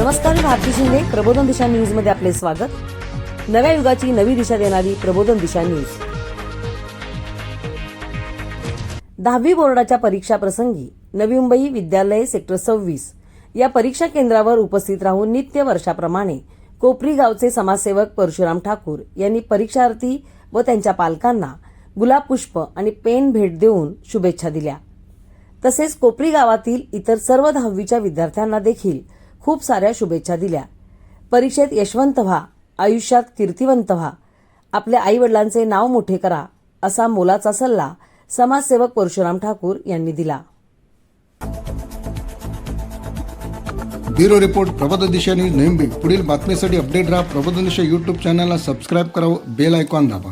भारती शिंदे. प्रबोधन दिशा न्यूजमध्ये आपले स्वागत. नव्या युगाची नवी दिशा देणारी प्रबोधन दिशा न्यूज दहावी बोर्डाच्या परीक्षा प्रसंगी नवी मुंबई विद्यालय सेक्टर सव्वीस या परीक्षा केंद्रावर उपस्थित राहून नित्य वर्षाप्रमाणे कोपरी गावचे समाजसेवक परशुराम ठाकूर यांनी परीक्षार्थी व त्यांच्या पालकांना गुलाब पुष्प आणि पेन भेट देऊन शुभेच्छा दिल्या. तसेच कोपरी गावातील इतर सर्व दहावीच्या विद्यार्थ्यांना देखील खूप साऱ्या शुभेच्छा दिल्या. परीक्षेत यशवंत व्हा आयुष्यात कीर्तिवंत व्हा. आपल्या आईवडिलांचे नाव मोठे करा असा मोलाचा सल्ला समाजसेवक परशुराम ठाकूर यांनी दिला. Bureau report Prabodh Disha news नेहमी पुढील बातमीसाठी अपडेट राहा प्रबोध दिशा यूट्यूब चॅनलला सबस्क्राईब करा बेल आयकॉन दाबा.